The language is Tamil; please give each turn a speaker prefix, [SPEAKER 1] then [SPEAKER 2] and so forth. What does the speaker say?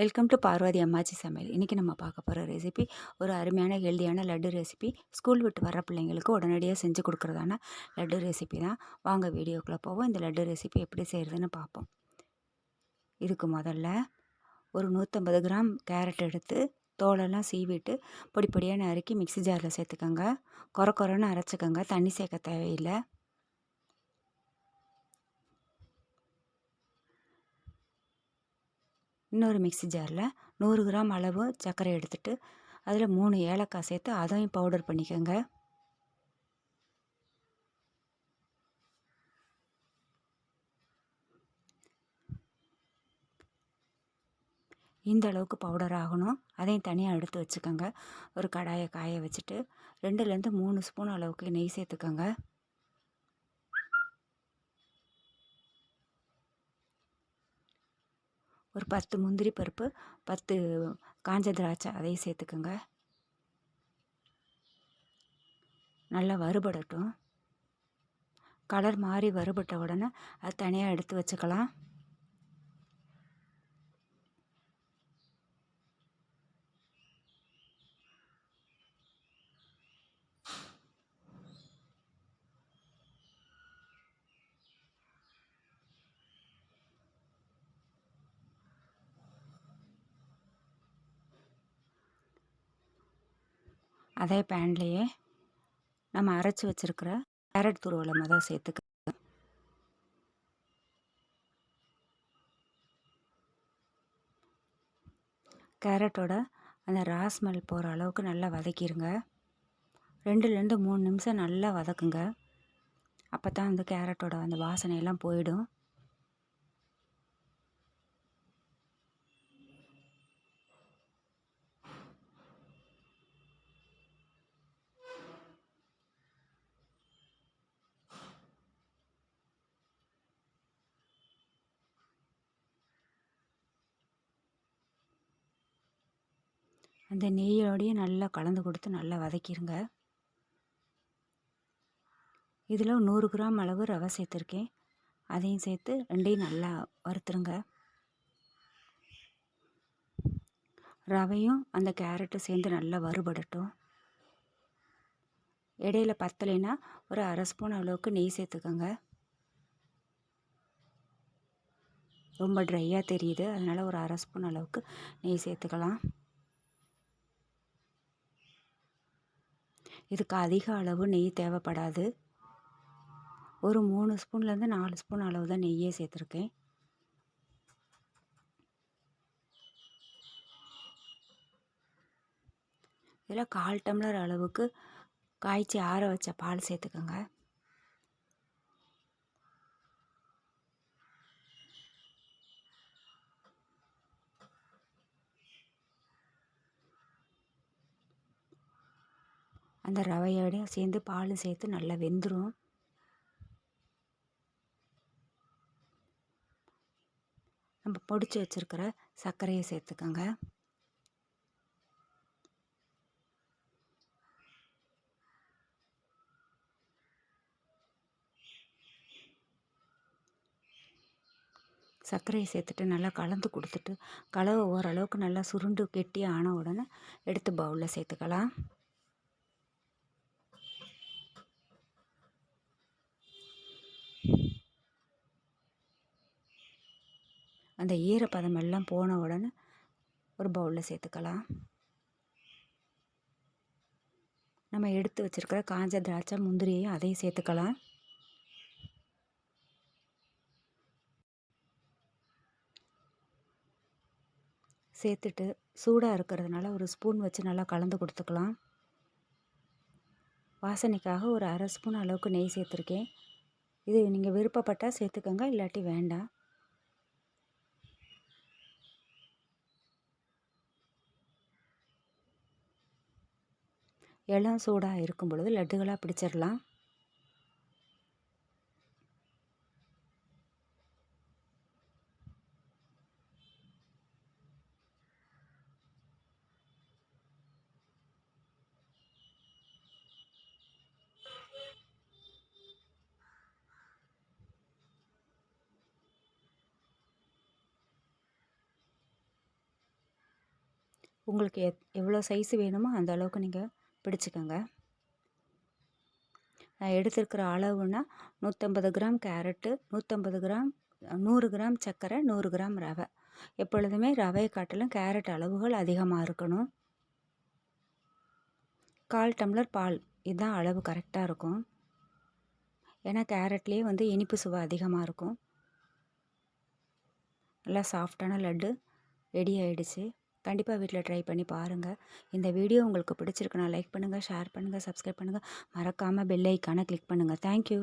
[SPEAKER 1] வெல்கம் டு பார்வதி அம்மாச்சி சமையல் இன்றைக்கி நம்ம பார்க்க போகிற ரெசிபி ஒரு அருமையான ஹெல்தியான லட்டு ரெசிபி ஸ்கூல் விட்டு வர பிள்ளைங்களுக்கு உடனடியாக செஞ்சு கொடுக்குறதான லட்டு ரெசிபி தான். வாங்க வீடியோக்குள்ளே போவோம். இந்த லட்டு ரெசிபி எப்படி செய்கிறதுன்னு பார்ப்போம். இதுக்கு முதல்ல ஒரு நூற்றம்பது கிராம் கேரட் எடுத்து தோலெல்லாம் சீவிட்டு பொடி பொடியாக நறுக்கி மிக்ஸி ஜாரில் சேர்த்துக்கோங்க. குறை குறைன்னு அரைச்சிக்கோங்க. தண்ணி சேர்க்க தேவையில்லை. இன்னொரு மிக்ஸி ஜாரில் நூறு கிராம் அளவு சர்க்கரை எடுத்துகிட்டு அதில் மூணு ஏலக்காய் சேர்த்து அதையும் பவுடர் பண்ணிக்கோங்க. இந்த அளவுக்கு பவுடர் ஆகணும். அதையும் தனியாக எடுத்து வச்சுக்கோங்க. ஒரு கடாயை காய வச்சுட்டு ரெண்டுலேருந்து மூணு ஸ்பூன் அளவுக்கு நெய் சேர்த்துக்கோங்க. ஒரு பத்து முந்திரி பருப்பு பத்து காஞ்ச திராட்சை அதையும் சேர்த்துக்கோங்க. நல்லா வறுபடட்டும். கலர் மாறி வறுபட்ட உடனே அது தனியாக எடுத்து வச்சுக்கலாம். அதே பேன்லேயே நம்ம அரைச்சி வச்சுருக்கிற கேரட் துருவலை மொதல் சேர்த்துக்க கேரட்டோட அந்த ராஸ்மெல் போகிற அளவுக்கு நல்லா வதக்கிடுங்க ரெண்டுலேருந்து மூணு நிமிஷம் நல்லா வதக்குங்க. அப்போ தான் அந்த கேரட்டோட அந்த வாசனையெல்லாம் போயிடும். அந்த நெய்யோடையே நல்லா கலந்து கொடுத்து நல்லா வதக்கிடுங்க இதில் நூறு கிராம் அளவு ரவை சேர்த்துருக்கேன். அதையும் சேர்த்து ரெண்டையும் நல்லா வறுத்துருங்க. ரவையும் அந்த கேரட்டும் சேர்ந்து நல்லா வறுபடட்டும். இடையில பத்தலைன்னா ஒரு அரை ஸ்பூன் அளவுக்கு நெய் சேர்த்துக்கோங்க. ரொம்ப ட்ரையாக தெரியுது. அதனால் ஒரு அரை ஸ்பூன் அளவுக்கு நெய் சேர்த்துக்கலாம். இதுக்கு அதிக அளவு நெய் தேவைப்படாது. ஒரு மூணு ஸ்பூன்லேருந்து நாலு ஸ்பூன் அளவு தான் நெய்யே சேர்த்துருக்கேன். இதில் கால் டம்ளர் அளவுக்கு காய்ச்சி ஆற வச்ச பால் சேர்த்துக்கோங்க. அந்த ரவையோடையும் சேர்ந்து பால் சேர்த்து நல்லா வெந்துடும் நம்ம பொடிச்சு வச்சுருக்கிற சர்க்கரையை சேர்த்துக்கோங்க. சர்க்கரையை சேர்த்துட்டு நல்லா கலந்து கொடுத்துட்டு கலவை ஓரளவுக்கு நல்லா சுருண்டு கெட்டி ஆன உடனே எடுத்து பவுலில் சேர்த்துக்கலாம். அந்த ஈரப்பதம் எல்லாம் போன உடனே ஒரு பவுலில் சேர்த்துக்கலாம். நம்ம எடுத்து வச்சுருக்கிற காஞ்ச திராட்சை முந்திரியையும் அதையும் சேர்த்துக்கலாம். சேர்த்துட்டு சூடாக இருக்கிறதுனால ஒரு ஸ்பூன் வச்சு நல்லா கலந்து கொடுத்துக்கலாம். வாசனைக்காக ஒரு அரை ஸ்பூன் அளவுக்கு நெய் சேர்த்துருக்கேன். இது நீங்கள் விருப்பப்பட்டால் சேர்த்துக்கோங்க இல்லாட்டி வேண்டாம் இளம் சூடாக இருக்கும் பொழுது லட்டுகளாக பிடிச்சிடலாம் உங்களுக்கு எத் எவ்வளோ சைஸ் வேணுமோ அந்த அளவுக்கு நீங்கள் பிடிச்சிக்கோங்க. நான் எடுத்திருக்கிற அளவுனா நூற்றம்பது கிராம் கேரட்டு நூற்றம்பது கிராம் நூறு கிராம் சர்க்கரை நூறு கிராம் ரவை. எப்பொழுதுமே ரவையை காட்டிலும் கேரட் அளவுகள் அதிகமாக இருக்கணும். கால் டம்ளர் பால் இதுதான் அளவு கரெக்டாக இருக்கும். ஏன்னா கேரட்லேயே வந்து இனிப்பு சுவை அதிகமாக இருக்கும். நல்லா சாஃப்டான லட்டு ரெடி ஆகிடுச்சு கண்டிப்பாக வீட்டில் ட்ரை பண்ணி பாருங்கள் இந்த வீடியோ உங்களுக்கு பிடிச்சிருக்குன்னா லைக் பண்ணுங்கள் ஷேர் பண்ணுங்கள் சப்ஸ்கிரைப் பண்ணுங்கள் மறக்காமல் பெல் ஐக்கானை கிளிக் பண்ணுங்கள் தேங்க்யூ